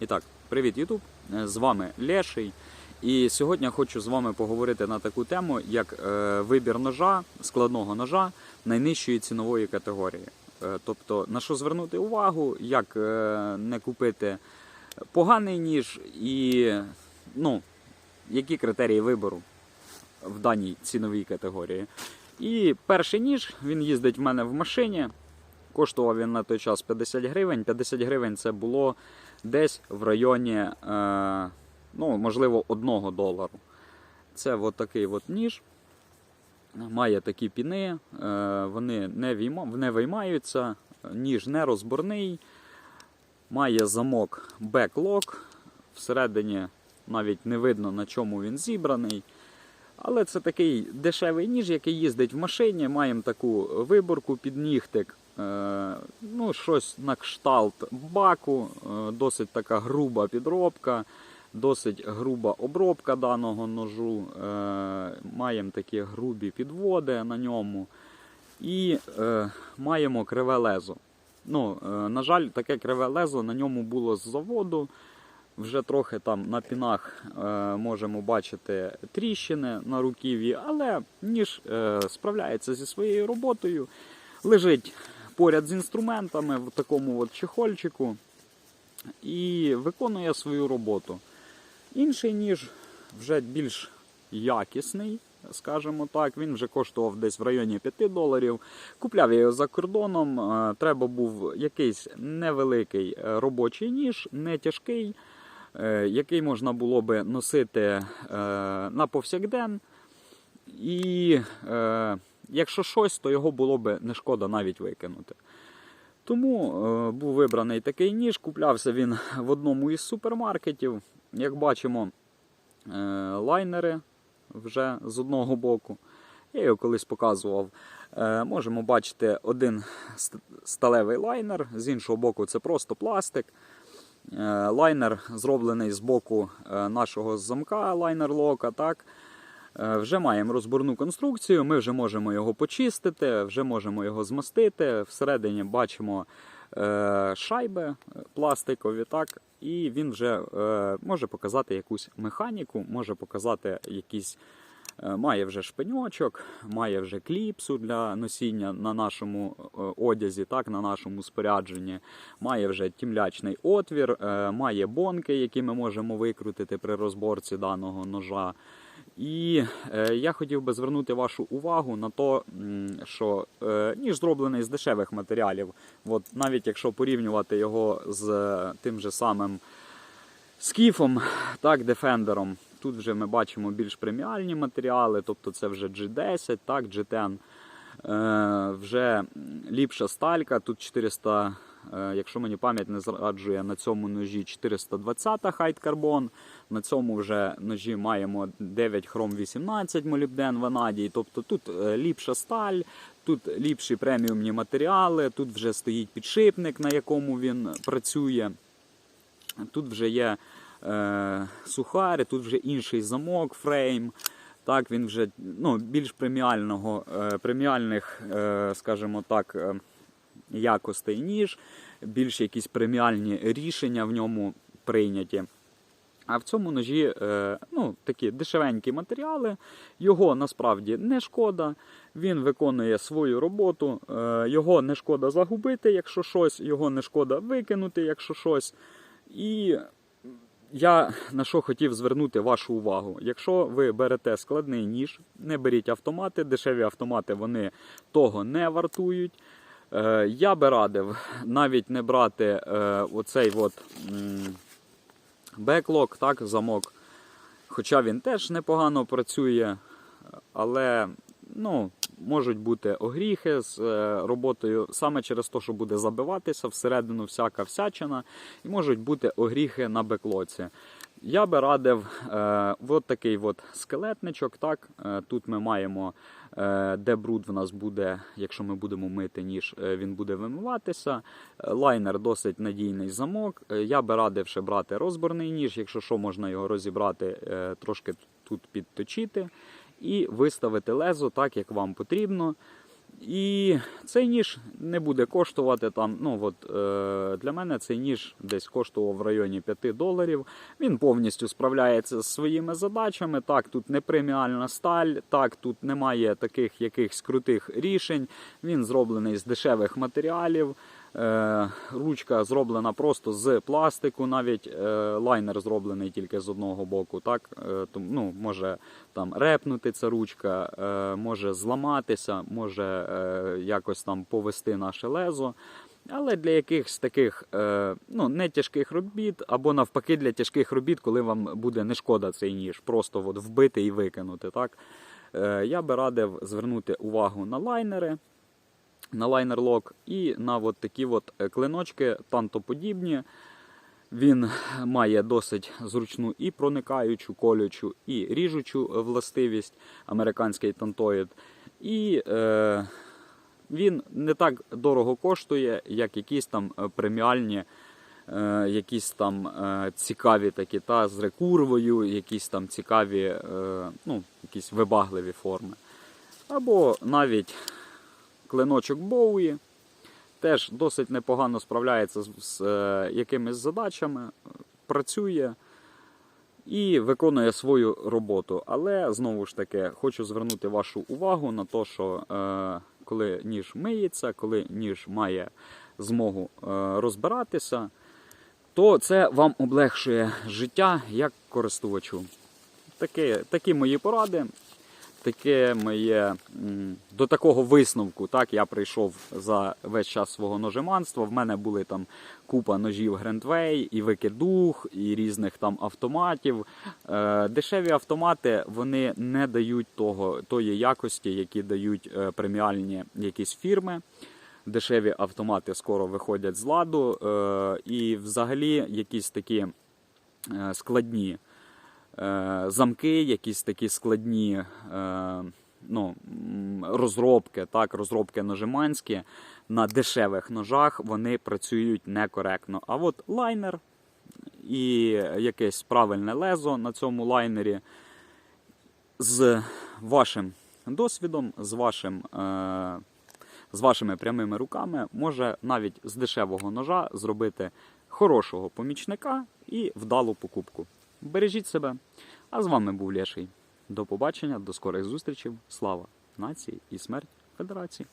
І так, привіт, Ютуб! З вами Леший. І сьогодні хочу з вами поговорити на таку тему, як е, вибір ножа, складного ножа найнижчої цінової категорії. Е, Тобто, на що звернути увагу, як е, не купити поганий ніж і ну, які критерії вибору в даній ціновій категорії. І перший ніж він їздить в мене в машині. Коштував він на той час 50 гривень. 50 гривень це було десь в районі, е, ну, можливо, 1 долару. Це от такий от ніж. Має такі піни, е, вони не, виймаються, ніж не розборний, має замок беклок. Всередині навіть не видно, на чому він зібраний. Але це такий дешевий ніж, який їздить в машині. Маємо таку виборку під нігтик. Е, ну, щось на кшталт баку, е, досить така груба підробка, досить груба обробка даного ножу. Е, маємо такі грубі підводи на ньому. І маємо криве лезо. Ну, на жаль, таке криве лезо на ньому було з заводу. Вже трохи там на пінах е, можемо бачити тріщини на руків'ї, але ніж е, справляється зі своєю роботою. Лежить поряд з інструментами в такому от чехольчику і виконує свою роботу. Інший ніж вже більш якісний, скажімо так. Він вже коштував десь в районі 5 доларів. Купляв я його за кордоном. е, Треба був якийсь невеликий робочий ніж, не тяжкий, е, який можна було би носити е, на повсякден. І якщо щось, то його було би не шкода навіть викинути. Тому е, був вибраний такий ніж. Куплявся він в одному із супермаркетів. Як бачимо, е, лайнери вже з одного боку. Я його колись показував. Е, можемо бачити один сталевий лайнер, з іншого боку, це просто пластик. Е, лайнер зроблений з боку е, нашого замка лайнер-лока. Так? Е, Вже маємо розборну конструкцію, ми вже можемо його почистити, вже можемо його змастити. Всередині бачимо е, шайби пластикові, так, і він вже е, може показати якусь механіку, може показати якісь. Має вже шпиньочок, має вже кліпсу для носіння на нашому одязі, так, на нашому спорядженні, має вже тімлячний отвір, має бонки, які ми можемо викрутити при розборці даного ножа. І е, я хотів би звернути вашу увагу на те, що е, ніж зроблений з дешевих матеріалів. От навіть якщо порівнювати його з е, тим же самим скіфом, так, дефендером, тут вже ми бачимо більш преміальні матеріали, тобто це вже G10, так, G10. Е, вже ліпша сталька, тут 400, е, якщо мені пам'ять не зраджує, на цьому ножі 420 хайт карбон. На цьому вже ножі маємо 9 хром 18 молібден ванадій. Тобто тут е, ліпша сталь, тут ліпші преміумні матеріали, тут вже стоїть підшипник, на якому він працює. Тут вже є е, сухарі, тут вже інший замок, фрейм. Так, він вже ну, більш преміального, е, преміальних, е, скажімо так, е, якостей ніж, більш якісь преміальні рішення в ньому прийняті. А в цьому ножі е, ну, такі дешевенькі матеріали, його насправді не шкода. Він виконує свою роботу, е, його не шкода загубити, якщо щось, його не шкода викинути, якщо щось. І я на що хотів звернути вашу увагу. Якщо ви берете складний ніж, не беріть автомати, дешеві автомати вони того не вартують. Е, я би радив навіть не брати е, оцей от, беклок, так, замок. Хоча він теж непогано працює, але ну, можуть бути огріхи з е, роботою саме через те, що буде забиватися всередину всяка всячина, і можуть бути огріхи на беклоці. Я би радив е, от такий от скелетничок. Так? Е, тут ми маємо, е, де бруд в нас буде, якщо ми будемо мити ніж, е, він буде вимиватися. Е, Лайнер досить надійний замок. Е, я би радив ще брати розборний ніж, якщо що, можна його розібрати, е, трошки тут підточити і виставити лезо так, як вам потрібно. І цей ніж не буде коштувати там. Ну от е, для мене цей ніж десь коштував в районі 5 доларів. Він повністю справляється з своїми задачами. Так, тут не преміальна сталь, так, тут немає таких якихось крутих рішень. Він зроблений з дешевих матеріалів. Е, ручка зроблена просто з пластику, навіть е, лайнер зроблений тільки з одного боку. Так? Е, ну, може там репнути ця ручка, може зламатися, може якось там повести наше лезо. Але для якихось таких ну, не тяжких робіт, або навпаки для тяжких робіт, коли вам буде не шкода цей ніж, просто от вбити і викинути. Так? Я би радив звернути увагу на лайнери на лайнер-лок і на от такі от е, клиночки тантоподібні. Він має досить зручну і проникаючу, колючу, і ріжучу властивість, американський тантоїд. І е, він не так дорого коштує, як якісь там е, преміальні, е, якісь там е, цікаві такі та з рекурвою, якісь там цікаві, е, ну, якісь вибагливі форми. Або навіть клиночок Боуї. Теж досить непогано справляється з, з е, якимись задачами, працює і виконує свою роботу. Але знову ж таки хочу звернути вашу увагу на те, що е, коли ніж миється, коли ніж має змогу е, розбиратися, то це вам облегшує життя як користувачу. Такі, такі мої поради таке моє до такого висновку. Так, я прийшов за весь час свого ножеманства. В мене були там купа ножів Грендвей, і викидух, і різних там автоматів. Е, дешеві автомати вони не дають того, тої якості, які дають е, преміальні якісь фірми. Дешеві автомати скоро виходять з ладу, е, і взагалі якісь такі складні замки, якісь такі складні е, ну, розробки, так, розробки ножиманські на дешевих ножах вони працюють некоректно. А от лайнер і якесь правильне лезо на цьому лайнері з вашим досвідом, з вашим. Е, з вашими прямими руками може навіть з дешевого ножа зробити хорошого помічника і вдалу покупку. Бережіть себе. А з вами був Леший. До побачення, до скорих зустрічей. Слава нації і смерть Федерації.